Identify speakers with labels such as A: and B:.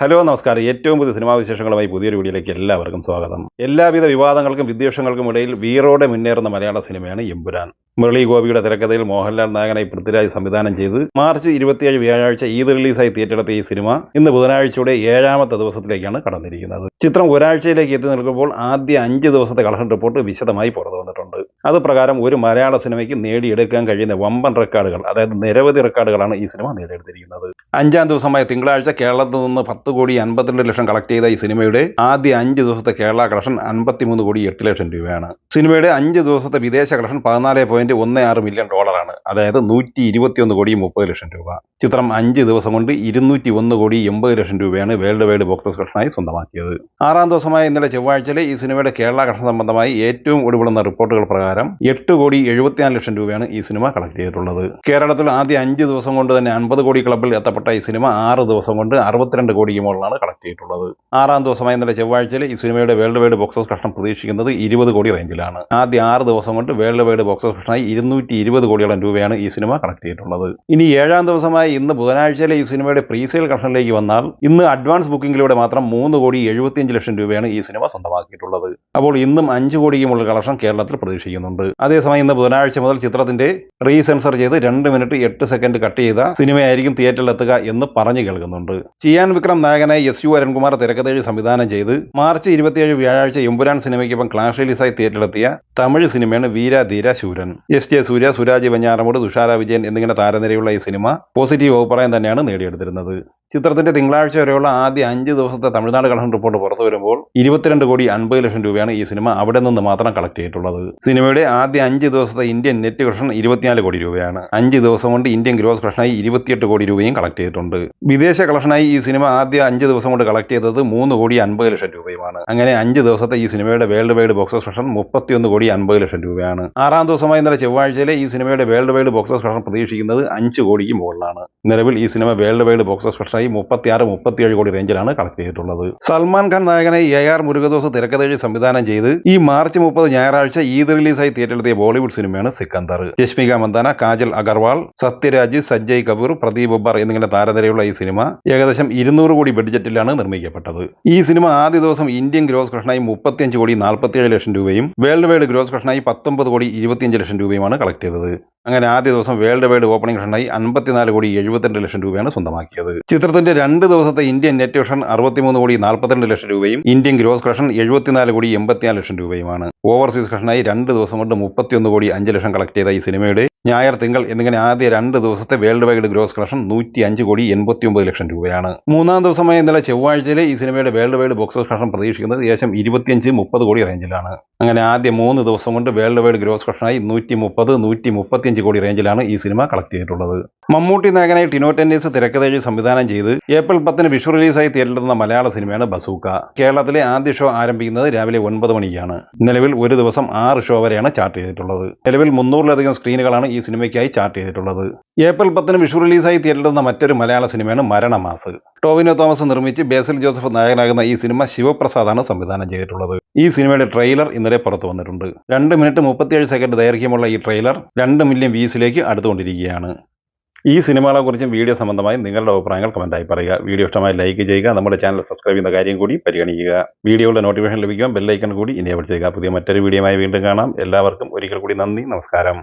A: Hello നമസ്കാരം. ഏറ്റവും പുതിയ സിനിമാ വിശേഷങ്ങളുമായി പുതിയൊരു വീഡിയോയിലേക്ക് എല്ലാവർക്കും സ്വാഗതം. എല്ലാവിധ വിവാദങ്ങൾക്കും വിദ്വേഷങ്ങൾക്കും ഇടയിൽ വീറോടെ മുന്നേറുന്ന മലയാള സിനിമയാണ് എമ്പുരാൻ. മുരളി ഗോപിയുടെ തിരക്കഥയിൽ മോഹൻലാൽ നായകനായി പൃഥ്വിരാജ് സംവിധാനം ചെയ്ത് മാർച്ച് ഇരുപത്തിയേഴ് വ്യാഴാഴ്ച ഈദ് റിലീസായി തിയേറ്ററെത്തിയ ഈ സിനിമ ഇന്ന് ബുധനാഴ്ചയുടെ ഏഴാമത്തെ ദിവസത്തിലേക്കാണ് കടന്നിരിക്കുന്നത്. ചിത്രം ഒരാഴ്ചയിലേക്ക് എത്തി നിൽക്കുമ്പോൾ ആദ്യ അഞ്ച് ദിവസത്തെ കളക്ഷൻ റിപ്പോർട്ട് വിശദമായി പുറത്തു വന്നിട്ടുണ്ട്. അത് പ്രകാരം ഒരു മലയാള സിനിമയ്ക്ക് നേടിയെടുക്കാൻ കഴിയുന്ന വമ്പൻ റെക്കോർഡുകൾ അതായത് നിരവധി റെക്കോർഡുകളാണ് ഈ സിനിമ നേടിയെടുത്തിരിക്കുന്നത്. അഞ്ചാം ദിവസമായ തിങ്കളാഴ്ച കേരളത്തിൽ നിന്ന് പത്ത് കോടി അൻപത്തിരണ്ട് ലക്ഷം കളക്ട് ചെയ്ത ഈ സിനിമയുടെ ആദ്യ അഞ്ച് ദിവസത്തെ കേരള കളക്ഷൻ അൻപത്തിമൂന്ന് കോടി എട്ട് ലക്ഷം രൂപയാണ്. സിനിമയുടെ അഞ്ച് ദിവസത്തെ വിദേശ കളക്ഷൻ പതിനാല് പോയിന്റ് ഒന്ന് ആറ് മില്യൺ ഡോളറാണ് അതായത് നൂറ്റി ഇരുപത്തിയൊന്ന് കോടി മുപ്പത് ലക്ഷം രൂപ. ചിത്രം അഞ്ച് ദിവസം കൊണ്ട് ഇരുന്നൂറ്റി ഒന്ന് കോടി എൺപത് ലക്ഷം രൂപയാണ് വേൾഡ് വൈഡ് ബോക്സ് കളക്ഷനായി സ്വന്തമാക്കിയത്. ആറാം ദിവസമായ ഇന്നലെ ചൊവ്വാഴ്ചയിലെ ഈ സിനിമയുടെ കേരള ഘടന സംബന്ധമായി ഏറ്റവും ഒടുവിടുന്ന റിപ്പോർട്ടുകൾ പ്രകാരം എട്ട് കോടി എഴുപത്തിനാല് ലക്ഷം രൂപയാണ് ഈ സിനിമ കളക്ട് ചെയ്തിട്ടുള്ളത്. കേരളത്തിൽ ആദ്യ അഞ്ച് ദിവസം കൊണ്ട് തന്നെ അൻപത് കോടി ക്ലബിൽ എത്തപ്പെട്ട ഈ സിനിമ ആറ് ദിവസം കൊണ്ട് അറുപത്തിരണ്ട് കോടിക്ക് മുകളിലാണ് കളക്ട് ചെയ്തിട്ടുള്ളത്. ആറാം ദിവസമായ ഇന്നലെ ചൊവ്വാഴ്ചയിൽ ഈ സിനിമയുടെ world wide box office collection പ്രതീക്ഷിക്കുന്നത് ഇരുപത് കോടി റേഞ്ചിലാണ്. ആദ്യ ആറ് ദിവസം കൊണ്ട് വേൾഡ് വൈഡ് ബോക്സ് ഓഫ് കളക്ഷനായി ഇരുന്നൂറ്റി ഇരുപത് കോടിയോളം രൂപയാണ് ഈ സിനിമ കളക്ട് ചെയ്തിട്ടുള്ളത്. ഇനി ഏഴാം ദിവസമായ ഇന്ന് ബുധനാഴ്ചയിലെ ഈ സിനിമയുടെ പ്രീസെയിൽ കളക്ഷനിലേക്ക് വന്നാൽ ഇന്ന് അഡ്വാൻസ് ബുക്കിംഗിലൂടെ മാത്രം മൂന്ന് കോടി എഴുപത്തിയഞ്ച് ലക്ഷം രൂപയാണ് ഈ സിനിമ സ്വന്തമാക്കിയിട്ടുള്ളത്. അപ്പോൾ ഇന്നും അഞ്ച് കോടിയുമുള്ള കളക്ഷൻ കേരളത്തിൽ പ്രതീക്ഷിക്കുന്നുണ്ട്. അതേസമയം ഇന്ന് ബുധനാഴ്ച മുതൽ ചിത്രത്തിന്റെ റീസെൻസർ ചെയ്ത് രണ്ട് മിനിറ്റ് എട്ട് സെക്കൻഡ് കട്ട് ചെയ്ത സിനിമയായിരിക്കും തിയേറ്ററിൽ എത്തുക എന്ന് പറഞ്ഞു കേൾക്കുന്നുണ്ട്. ചിയാൻ വിക്രം നായകനായി എസ് യു അരുൺകുമാർ തിരക്കഥേഴ് സംവിധാനം ചെയ്ത് മാർച്ച് ഇരുപത്തിയേഴ് വ്യാഴാഴ്ച എമ്പുരാൻ സിനിമയ്ക്കൊപ്പം ക്ലാഷ് റിലീസായി തിയേറ്ററിലെത്തിയ തമിഴ് സിനിമയാണ് വീര ധീര ശൂരൻ. എസ് ജെ സൂര്യ സുരാജ് വെഞ്ഞാറമൂട് തുഷാര വിജയൻ എന്നിങ്ങനെ താരനിരയുള്ള ഈ സിനിമ പോസിറ്റീവ് അഭിപ്രായം തന്നെയാണ് നേടിയെടുത്തിരുന്നത്. ചിത്രത്തിന്റെ തിങ്കളാഴ്ച വരെയുള്ള ആദ്യ അഞ്ച് ദിവസത്തെ തമിഴ്നാട് കളക്ഷൻ റിപ്പോർട്ട് പുറത്തു വരുമ്പോൾ ഇരുപത്തിരണ്ട് കോടി അൻപത് ലക്ഷം രൂപയാണ് ഈ സിനിമ അവിടെ നിന്ന് മാത്രം കളക്ട് ചെയ്തിട്ടുള്ളത്. സിനിമയുടെ ആദ്യ അഞ്ച് ദിവസത്തെ ഇന്ത്യൻ നെറ്റ് കളക്ഷൻ ഇരുപത്തിനാല് കോടി രൂപയാണ്. അഞ്ച് ദിവസം കൊണ്ട് ഇന്ത്യൻ ഗ്രോസ് കളക്ഷനായി ഇരുപത്തിയെട്ട് കോടി രൂപയും കളക്ട് ചെയ്തിട്ടുണ്ട്. വിദേശ കളക്ഷനായി ഈ സിനിമ ആദ്യ അഞ്ച് ദിവസം കൊണ്ട് കളക്ട് ചെയ്തത് മൂന്ന് കോടി അൻപത് ലക്ഷം രൂപയുമാണ്. അങ്ങനെ അഞ്ച് ദിവസത്തെ ഈ സിനിമയുടെ world wide box office collection മുപ്പത്തിയൊന്ന് കോടി അൻപത് ലക്ഷം രൂപയാണ്. ആറാം ദിവസമായി ഇന്നലെ ചൊവ്വാഴ്ചയിലെ ഈ സിനിമയുടെ വേൾഡ് വൈഡ് ബോക്സ് കളക്ഷൻ പ്രതീക്ഷിക്കുന്നത് അഞ്ച് കോടിക്ക് മുകളിലാണ്. നിലവിൽ ഈ cinema world wide box office മുപ്പത്തിയാറ് മുപ്പത്തിയേഴ് കോടി റേഞ്ചിലാണ് കളക്ട് ചെയ്തിട്ടുള്ളത്. സൽമാൻ ഖാൻ നായകനെ എ ആർ മുരുകദോസ് തിരക്കഥഴി സംവിധാനം ചെയ്ത് ഈ മാർച്ച് മുപ്പത് ഞായറാഴ്ച ഈദ് റിലീസായി തിയേറ്ററിലെത്തിയ ബോളിവുഡ് സിനിമയാണ് സിക്കന്ദർ. രശ്മിക മന്ദാന കാജൽ അഗർവാൾ സത്യരാജ് സഞ്ജയ് കപൂർ പ്രദീപ് ബബ്ബർ എന്നിങ്ങനെ താരനിരയുള്ള ഈ സിനിമ ഏകദേശം ഇരുന്നൂറ് കോടി ബഡ്ജറ്റിലാണ് നിർമ്മിക്കപ്പെട്ടത്. ഈ സിനിമ ആദ്യ ദിവസം ഇന്ത്യൻ ഗ്രോസ് കളക്ഷനായി മുപ്പത്തിയഞ്ച് കോടി നാൽപ്പത്തിയേഴ് ലക്ഷം രൂപയും വേൾഡ് വൈഡ് ഗ്രോസ് കളക്ഷനായി പത്തൊമ്പത് കോടി ഇരുപത്തിയഞ്ച് ലക്ഷം രൂപയുമാണ് കളക്ട് ചെയ്തത്. അങ്ങനെ ആദ്യ ദിവസം വേൾഡ് വൈഡ് ഓപ്പണിംഗ് കളക്ഷനായി അൻപത്തിനാല് കോടി എഴുപത്തിരണ്ട് ലക്ഷം രൂപയാണ് സ്വന്തമാക്കിയത്. ചിത്രത്തിന്റെ രണ്ട് ദിവസത്തെ ഇന്ത്യൻ നെറ്റ് വിഷൻ അറുപത്തിമൂന്ന് കോടി നാൽപ്പത്തിരണ്ട് ലക്ഷം രൂപയും ഇന്ത്യൻ ഗ്രോസ് കളക്ഷൻ എഴുപത്തിനാല് കോടി എൺപത്തിനാല് ലക്ഷം രൂപയുമാണ്. ഓവർസീസ് കളക്ഷനായി രണ്ട് ദിവസം കൊണ്ട് മുപ്പത്തിയൊന്ന് കോടി അഞ്ച് ലക്ഷം കളക്ട് ചെയ്ത ഈ സിനിമയുടെ ഞായർ തിങ്കൾ എന്നിങ്ങനെ ആദ്യ രണ്ട് ദിവസത്തെ വേൾഡ് വൈഡ് ഗ്രോസ് കളക്ഷൻ നൂറ്റി അഞ്ച് കോടി എൺപത്തി ഒമ്പത് ലക്ഷം രൂപയാണ്. മൂന്നാം ദിവസമായ ഇന്നലെ ചൊവ്വാഴ്ചയിലെ ഈ സിനിമയുടെ world wide box office collection പ്രതീക്ഷിക്കുന്നത് ഏകദേശം ഇരുപത്തിയഞ്ച് മുപ്പത് കോടി റേഞ്ചിലാണ്. അങ്ങനെ ആദ്യ മൂന്ന് ദിവസം കൊണ്ട് വേൾഡ് വൈഡ് ഗ്രോസ് കളക്ഷനായി നൂറ്റി മുപ്പത് നൂറ്റി മുപ്പത്തിയഞ്ച് കോടി റേഞ്ചിലാണ് ഈ സിനിമ കളക്ട് ചെയ്തിട്ടുള്ളത്. മമ്മൂട്ടി നായകനായി ടിനോ ടെന്നീസ് തിരക്കഥഴി സംവിധാനം ചെയ്ത് ഏപ്രിൽ പത്തിന് വിഷു റിലീസായി തിയേറ്ററിലെത്തുന്ന മലയാള സിനിമയാണ് ബസൂക്ക. കേരളത്തിലെ ആദ്യ ഷോ ആരംഭിക്കുന്നത് രാവിലെ ഒൻപത് മണിക്കാണ്. നിലവിൽ ഒരു ദിവസം ആറ് ഷോ വരെയാണ് ചാർട്ട് ചെയ്തിട്ടുള്ളത്. നിലവിൽ മുന്നൂറിലധികം സ്ക്രീനുകളാണ് ഈ സിനിമയ്ക്കായി ചാർട്ട് ചെയ്തിട്ടുള്ളത്. ഏപ്രിൽ പത്തിന് വിഷു റിലീസായി തിയേറ്ററിലെത്തുന്ന മറ്റൊരു മലയാള സിനിമയാണ് മരണമാസ്. ടോവിനോ തോമസ് നിർമ്മിച്ച് ബേസിൽ ജോസഫ് നായകനാകുന്ന ഈ സിനിമ ശിവപ്രസാദാണ് സംവിധാനം ചെയ്തിട്ടുള്ളത്. ഈ സിനിമയുടെ ട്രെയിലർ ഇന്നലെ പുറത്തു വന്നിട്ടുണ്ട്. രണ്ട് മിനിറ്റ് മുപ്പത്തിയേഴ് സെക്കൻഡ് ദൈർഘ്യമുള്ള ഈ ട്രെയിലർ രണ്ട് മില്യൺ വ്യൂസിലേക്ക് അടുത്തുകൊണ്ടിരിക്കുകയാണ്. ഈ സിനിമകളെ കുറിച്ചും വീഡിയോ സംബന്ധമായി നിങ്ങളുടെ അഭിപ്രായങ്ങൾ കമന്റായി പറയുക. വീഡിയോ ഇഷ്ടമായി ലൈക്ക് ചെയ്യുക നമ്മുടെ ചാനൽ സബ്സ്ക്രൈബ് ചെയ്യുന്ന കാര്യം കൂടി പരിഗണിക്കുക. വീഡിയോയുടെ നോട്ടിഫിക്കേഷൻ ലഭിക്കുമ്പോൾ ബെല്ലൈക്കൺ കൂടി ഇനേബിൾ ചെയ്യുക. പുതിയ മറ്റൊരു വീഡിയോയുമായി വീണ്ടും കാണാം. എല്ലാവർക്കും ഒരിക്കൽ കൂടി നന്ദി നമസ്കാരം.